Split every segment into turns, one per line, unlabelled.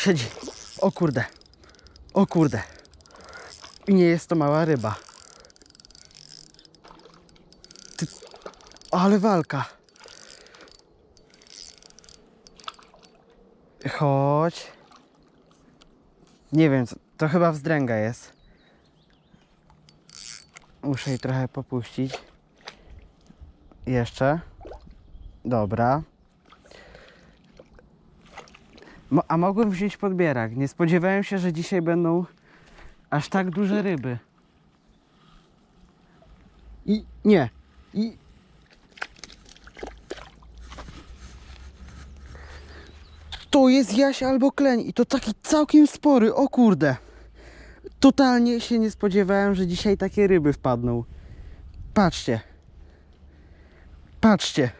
Siedzi. O kurde. O kurde. I nie jest to mała ryba. Ty... Ale walka. Chodź. Nie wiem, to chyba wzdręga jest. Muszę jej trochę popuścić. Jeszcze. Dobra. Mo- a mogłem wziąć podbierak. Nie spodziewałem się, że dzisiaj będą aż tak duże ryby. I nie. I to jest jaś albo kleń i to taki całkiem spory. O kurde. Totalnie się nie spodziewałem, że dzisiaj takie ryby wpadną. Patrzcie. Patrzcie.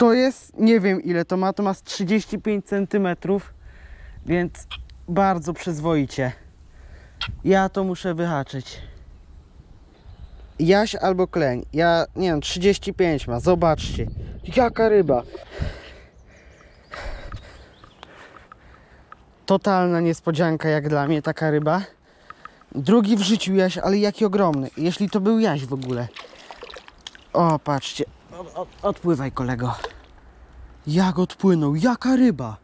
To jest, nie wiem ile to ma, to ma z 35 cm, więc bardzo przyzwoicie. Ja to muszę wyhaczyć. Jaś albo kleń. Ja, nie wiem, 35 ma, zobaczcie. Jaka ryba. Totalna niespodzianka jak dla mnie taka ryba. Drugi w życiu jaś, ale jaki ogromny. Jeśli to był jaś w ogóle. O, patrzcie. Od, od, odpływaj kolego. Jak odpłynął, jaka ryba.